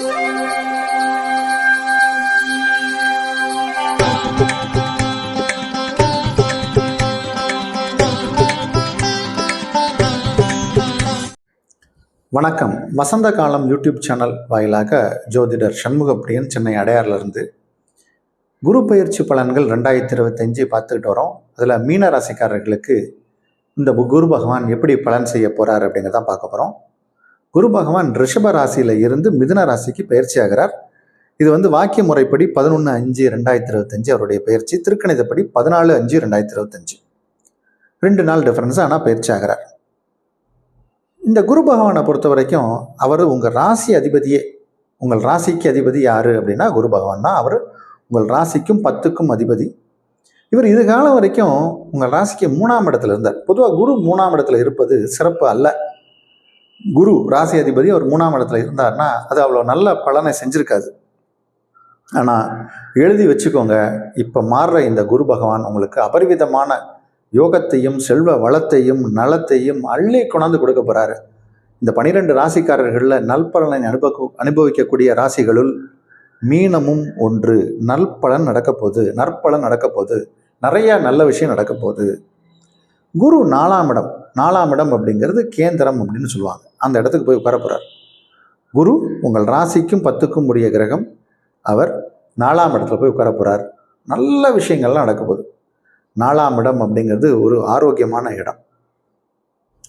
வணக்கம். வசந்த காலம் YouTube channel வாயிலாக ஜோதிடர் சண்முகப்பிரியன் சென்னை அடையாறிலிருந்து குரு பயிற்சி பலன்கள் ரெண்டாயிரத்தி இருபத்தஞ்சு பார்த்துக்கிட்டு வரோம். அதில் மீன ராசிக்காரர்களுக்கு இந்த குரு பகவான் எப்படி பலன் செய்ய போகிறார் அப்படிங்கிறதான் பார்க்க போகிறோம் குரு பகவான் ரிஷப ராசியில் இருந்து மிதுன ராசிக்கு பயிற்சி ஆகிறார். இது வந்து வாக்கிய முறைப்படி பதினொன்று அஞ்சு ரெண்டாயிரத்தி இருபத்தஞ்சு அவருடைய பயிற்சி திருக்கணிதப்படி பதினாலு அஞ்சு ரெண்டாயிரத்தி இருபத்தஞ்சு. ரெண்டு நாள் டிஃப்ரென்ஸ் ஆனால் பயிற்சி ஆகிறார். இந்த குரு பகவானை பொறுத்த வரைக்கும் அவர் உங்கள் ராசி அதிபதியே. உங்கள் ராசிக்கு அதிபதி யார் அப்படின்னா குரு பகவான் தான். அவர் உங்கள் ராசிக்கும் பத்துக்கும் அதிபதி. இவர் இது காலம் வரைக்கும் உங்கள் ராசிக்கு மூணாம் இடத்துல இருந்தார். பொதுவாக குரு மூணாம் இடத்துல இருப்பது சிறப்பு அல்ல. குரு ராசி அதிபதி அவர் மூணாம் இடத்துல இருந்தார்னா அது அவ்வளோ நல்ல பலனை செஞ்சுருக்காது. ஆனால் எழுதி வச்சுக்கோங்க இப்போ மாறுற இந்த குரு பகவான் உங்களுக்கு அபரிவிதமான யோகத்தையும் செல்வ வளத்தையும் நலத்தையும் அள்ளி கொண்டாந்து கொடுக்க போகிறாரு இந்த பனிரெண்டு ராசிக்காரர்களில் நல்பலனை அனுபவ அனுபவிக்கக்கூடிய ராசிகளுள் மீனமும் ஒன்று. நல்பலன் நடக்க போகுது நற்பலன் நடக்க போகுது. நிறைய நல்ல விஷயம் நடக்க போகுது. குரு நாலாம் இடம். நாலாம் இடம் அப்படிங்கிறது கேந்திரம் அப்படின்னு சொல்லுவாங்க. அந்த இடத்துக்கு போய் உட்கார போகிறார் குரு உங்கள் ராசிக்கும் பத்துக்கும் உரிய கிரகம். அவர் நாலாம் இடத்துல போய் உட்கார போகிறார் நல்ல விஷயங்கள்லாம் நடக்க போகுது. நாலாம் இடம் அப்படிங்கிறது ஒரு ஆரோக்கியமான இடம்.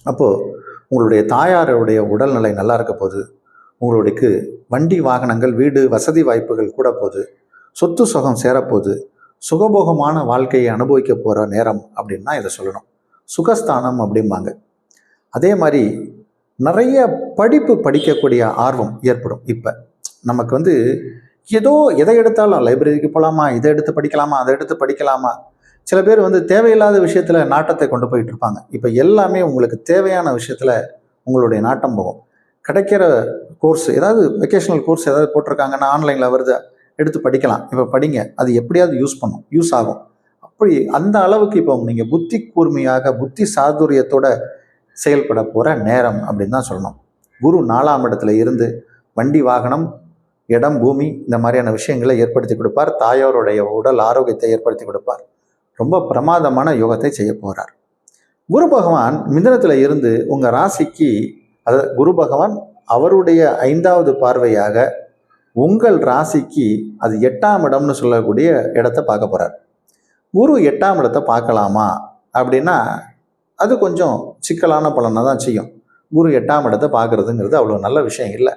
அப்போது உங்களுடைய தாயாருடைய உடல்நிலை நல்லா இருக்க போகுது. உங்களுக்கு வண்டி வாகனங்கள் வீடு வசதி வாய்ப்புகள் கூட போகுது. சொத்து சுகம் சேரப்போகுது சுகபோகமான வாழ்க்கையை அனுபவிக்க போகிற நேரம் அப்படின்னா இதை சொல்லணும். சுகஸ்தானம் அப்படிம்பாங்க. அதே மாதிரி நிறைய படிப்பு படிக்கக்கூடிய ஆர்வம் ஏற்படும் இப்போ. நமக்கு வந்து ஏதோ எதை எடுத்தாலும் லைப்ரரிக்கு போகலாமா இதை எடுத்து படிக்கலாமா அதை எடுத்து படிக்கலாமா? சில பேர் வந்து தேவையில்லாத விஷயத்தில் நாட்டத்தை கொண்டு போயிட்டு இருப்பாங்க. இப்போ எல்லாமே உங்களுக்கு தேவையான விஷயத்தில் உங்களுடைய நாட்டம் போகும். கிடைக்கிற கோர்ஸ் ஏதாவது வெக்கேஷனல் கோர்ஸ் ஏதாவது போட்டிருக்காங்கன்னா ஆன்லைனில் வருது எடுத்து படிக்கலாம். இப்போ படிங்க. அது எப்படியாவது யூஸ் பண்ணும். யூஸ் ஆகும். அப்படி அந்த அளவுக்கு இப்போ நீங்கள் புத்தி கூர்மையாக புத்தி சாதுரியத்தோட செயல்பட போகிற நேரம் அப்படின்னு தான் சொல்லணும். குரு நாலாம் இடத்துல இருந்து வண்டி வாகனம் இடம் பூமி இந்த மாதிரியான விஷயங்களை ஏற்படுத்தி கொடுப்பார். தாயோருடைய உடல் ஆரோக்கியத்தை ஏற்படுத்தி கொடுப்பார். ரொம்ப பிரமாதமான யோகத்தை செய்ய போகிறார் குரு பகவான் மிதனத்தில் இருந்து உங்கள் ராசிக்கு அதாவது குரு பகவான் அவருடைய ஐந்தாவது பார்வையாக உங்கள் ராசிக்கு அது எட்டாம் இடம்னு சொல்லக்கூடிய இடத்த பார்க்க போகிறார் குரு எட்டாம் இடத்தை பார்க்கலாமா? அப்படின்னா அது கொஞ்சம் சிக்கலான பலனை தான் செய்யும். குரு எட்டாம் இடத்தை பார்க்குறதுங்கிறது அவ்வளோ நல்ல விஷயம் இல்லை.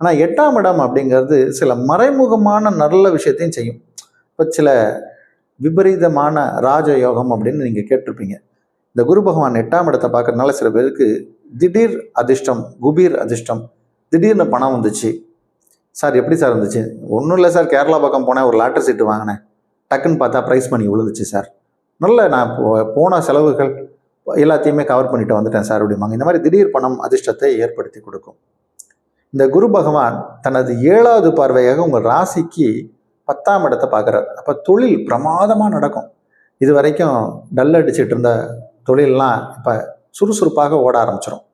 ஆனால் எட்டாம் இடம் அப்படிங்கிறது சில மறைமுகமான நல்ல விஷயத்தையும் செய்யும். இப்போ சில விபரீதமான ராஜயோகம் அப்படின்னு நீங்கள் கேட்டிருப்பீங்க. இந்த குரு பகவான் எட்டாம் இடத்தை பார்க்குறதுனால சில பேருக்கு திடீர் அதிர்ஷ்டம் குபீர் அதிர்ஷ்டம் திடீர்னு பணம் வந்துச்சு. சார் எப்படி சார் வந்துச்சு ஒன்றும் இல்லை சார் கேரளா பக்கம் போனேன் ஒரு லாட்டரி சீட்டு வாங்கினேன். டக்குன்னு பார்த்தா ப்ரைஸ் பண்ணி விழுந்துச்சு சார் நல்ல நான் போ- போன செலவுகள் எல்லாத்தையுமே கவர் பண்ணிட்டு வந்துட்டேன் சார் அப்படிம்பாங்க. இந்த மாதிரி திடீர் பணம் அதிர்ஷ்டத்தை ஏற்படுத்தி கொடுக்கும். இந்த குரு பகவான் தனது ஏழாவது பார்வையாக உங்கள் ராசிக்கு பத்தாம் இடத்தை பார்க்குறார். அப்போ தொழில் பிரமாதமாக நடக்கும். இது வரைக்கும் டல் அடிச்சிட்டு இருந்த தொழிலெலாம் இப்போ சுறுசுறுப்பாக ஓட ஆரம்பிச்சிடும்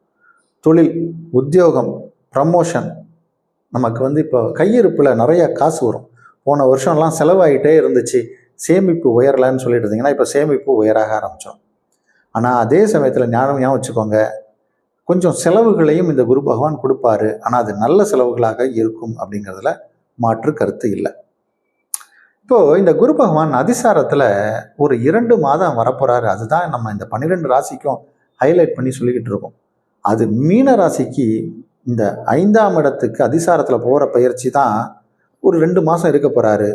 தொழில் உத்தியோகம் ப்ரமோஷன் நமக்கு வந்து இப்போ கையிருப்பில் நிறைய காசு வரும். போன வருஷம்லாம் செலவாகிட்டே இருந்துச்சு. சேமிப்பு உயரலைன்னு சொல்லிட்டு இருந்தீங்கன்னா இப்போ சேமிப்பு உயராக ஆரம்பித்தோம் ஆனால் அதே சமயத்தில் ஞானம் ஞாபகம் வச்சுக்கோங்க. கொஞ்சம் செலவுகளையும் இந்த குரு பகவான் கொடுப்பாரு. ஆனால் அது நல்ல செலவுகளாக இருக்கும் அப்படிங்கிறதுல மாற்று கருத்து இல்லை. இப்போது இந்த குரு பகவான் அதிசாரத்தில் ஒரு இரண்டு மாதம் வரப்போகிறாரு அதுதான் நம்ம இந்த பன்னிரெண்டு ராசிக்கும் ஹைலைட் பண்ணி சொல்லிக்கிட்டு இருக்கோம். அது மீன ராசிக்கு இந்த ஐந்தாம் இடத்துக்கு அதிசாரத்தில் போகிற பயிற்சி தான் ஒரு ரெண்டு மாதம் இருக்க போகிறாரு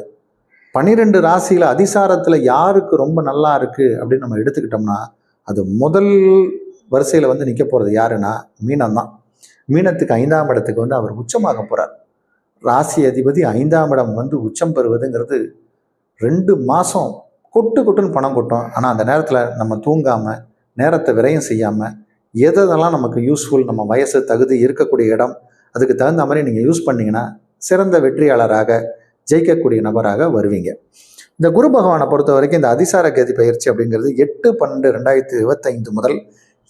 பன்னிரெண்டு ராசியில் அதிசாரத்தில் யாருக்கு ரொம்ப நல்லா இருக்குது அப்படின்னு நம்ம எடுத்துக்கிட்டோம்னா அது முதல் வரிசையில் வந்து நிற்க போகிறது யாருன்னா மீனம் தான். மீனத்துக்கு ஐந்தாம் இடத்துக்கு வந்து அவர் உச்சமாக போகிறார் ராசி அதிபதி ஐந்தாம் இடம் வந்து உச்சம் பெறுவதுங்கிறது ரெண்டு மாதம் கொட்டு கொட்டுன்னு பணம் கொட்டும். ஆனால் அந்த நேரத்தில் நம்ம தூங்காமல் நேரத்தை விரயம் செய்யாமல் எதெல்லாம் நமக்கு யூஸ்ஃபுல் நம்ம வயசு தகுதி இருக்கக்கூடிய இடம் அதுக்கு தகுந்த மாதிரி நீங்கள் யூஸ் பண்ணீங்கன்னா சிறந்த வெற்றியாளராக ஜெயிக்கக்கூடிய நபராக வருவீங்க. இந்த குரு பகவானை பொறுத்த வரைக்கும் இந்த அதிசார கதி பயிற்சி அப்படிங்கிறது எட்டு பன்னெண்டு ரெண்டாயிரத்தி இருபத்தைந்து முதல்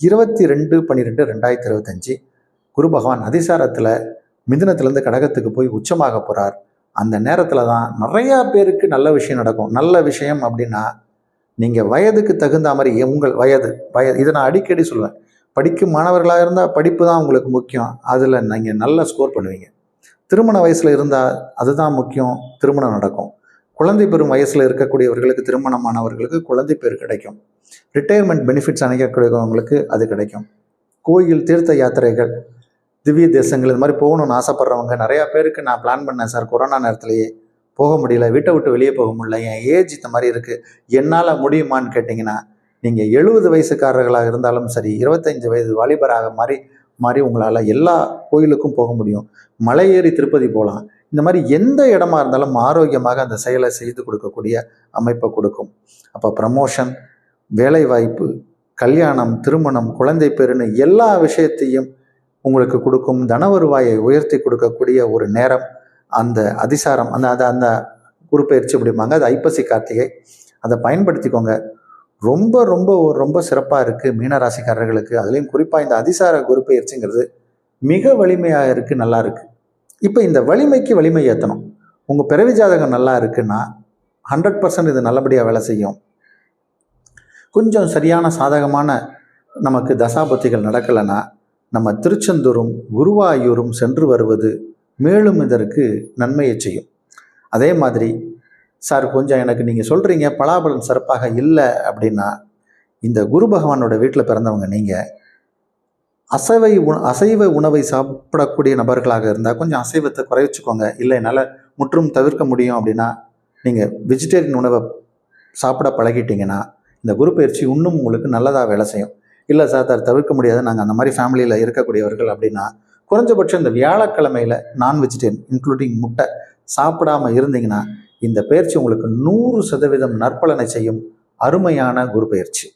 இருபத்தி ரெண்டு பன்னிரெண்டு ரெண்டாயிரத்தி இருபத்தஞ்சி. குரு பகவான் அதிசாரத்தில் மிதினத்திலேருந்து கடகத்துக்கு போய் உச்சமாக போகிறார் அந்த நேரத்தில் தான் நிறையா பேருக்கு நல்ல விஷயம் நடக்கும். நல்ல விஷயம் அப்படின்னா நீங்கள் வயதுக்கு தகுந்த மாதிரி உங்கள் வயது வயது இதை நான் அடிக்கடி சொல்லுவேன் படிக்கும் மாணவர்களாக இருந்தால் படிப்பு தான் உங்களுக்கு முக்கியம். அதில் நீங்கள் நல்லா ஸ்கோர் பண்ணுவீங்க. திருமண வயசில் இருந்தால் அதுதான் முக்கியம் திருமணம் நடக்கும். குழந்தை பெறும் வயசில் இருக்கக்கூடியவர்களுக்கு திருமணமானவர்களுக்கு குழந்தை பேர் கிடைக்கும். ரிட்டையர்மெண்ட் பெனிஃபிட்ஸ் அணைக்கக்கூடியவங்களுக்கு அது கிடைக்கும். கோயில் தீர்த்த யாத்திரைகள் திவ்ய தேசங்கள் இது மாதிரி போகணும்னு ஆசைப்பட்றவங்க நிறையா பேருக்கு நான் பிளான் பண்ணேன் சார் கொரோனா நேரத்துலையே. போக முடியல வீட்டை விட்டு வெளியே போக முடியல என் ஏஜ் இந்த மாதிரி இருக்குது என்னால் முடியுமான்னு கேட்டிங்கன்னா நீங்கள் எழுபது வயசுக்காரர்களாக இருந்தாலும் சரி இருபத்தஞ்சி வயது வாலிபராக மாதிரி மாதிரி உங்களால் எல்லா கோயிலுக்கும் போக முடியும். மலை ஏறி திருப்பதி போகலாம். இந்த மாதிரி எந்த இடமா இருந்தாலும் ஆரோக்கியமாக அந்த செயலை செய்து கொடுக்கக்கூடிய அமைப்பை கொடுக்கும். அப்போ ப்ரமோஷன் வேலைவாய்ப்பு கல்யாணம் திருமணம் குழந்தை பெருன்னு எல்லா விஷயத்தையும் உங்களுக்கு கொடுக்கும். தன வருவாயை உயர்த்தி கொடுக்கக்கூடிய ஒரு நேரம். அந்த அதிசாரம் அந்த அதை அந்த குறுப்பெயர்ச்சி அப்படிம்பாங்க அது ஐப்பசி கார்த்திகை. அதை பயன்படுத்திக்கோங்க. ரொம்ப ரொம்ப ரொம்ப சிறப்பாக இருக்குது மீனராசிக்காரர்களுக்கு. அதுலேயும் குறிப்பாக இந்த அதிசார குருப்பெயர்ச்சிங்கிறது மிக வலிமையாக இருக்குது நல்லா இருக்குது இப்போ இந்த வலிமைக்கு வலிமை ஏற்றணும் உங்கள் பிறவி ஜாதகம் நல்லா இருக்குன்னா ஹண்ட்ரட் பர்சன்ட் இது நல்லபடியாக வேலை செய்யும். கொஞ்சம் சரியான சாதகமான நமக்கு தசாபத்திகள் நடக்கலைன்னா நம்ம திருச்செந்தூரும் குருவாயூரும் சென்று வருவது மேலும் இதற்கு நன்மையை செய்யும். அதே மாதிரி சார் கொஞ்சம் எனக்கு நீங்கள் சொல்கிறீங்க பலாபலன் சிறப்பாக இல்லை அப்படின்னா இந்த குரு பகவானோட வீட்டில் பிறந்தவங்க நீங்கள் அசைவை உண அசைவ உணவை சாப்பிடக்கூடிய நபர்களாக இருந்தால் கொஞ்சம் அசைவத்தை குறைச்சிக்கோங்க. இல்லை என்னால் முற்றும் தவிர்க்க முடியும் அப்படின்னா நீங்கள் வெஜிடேரியன் உணவை சாப்பிட பழகிட்டீங்கன்னா இந்த குரு பயிற்சி இன்னும் உங்களுக்கு நல்லதாக வேலை செய்யும். இல்லை சார் சார் தவிர்க்க முடியாது. நாங்கள் அந்த மாதிரி ஃபேமிலியில் இருக்கக்கூடியவர்கள் அப்படின்னா குறைஞ்சபட்சம் இந்த வியாழக்கிழமையில் நான் வெஜிடேரியன் இன்க்ளூடிங் முட்டை சாப்பிடாம இருந்தீங்கன்னா இந்த பயிற்சி உங்களுக்கு நூறு சதவீதம் நற்பலனை செய்யும் அருமையான குரு பயிற்சி.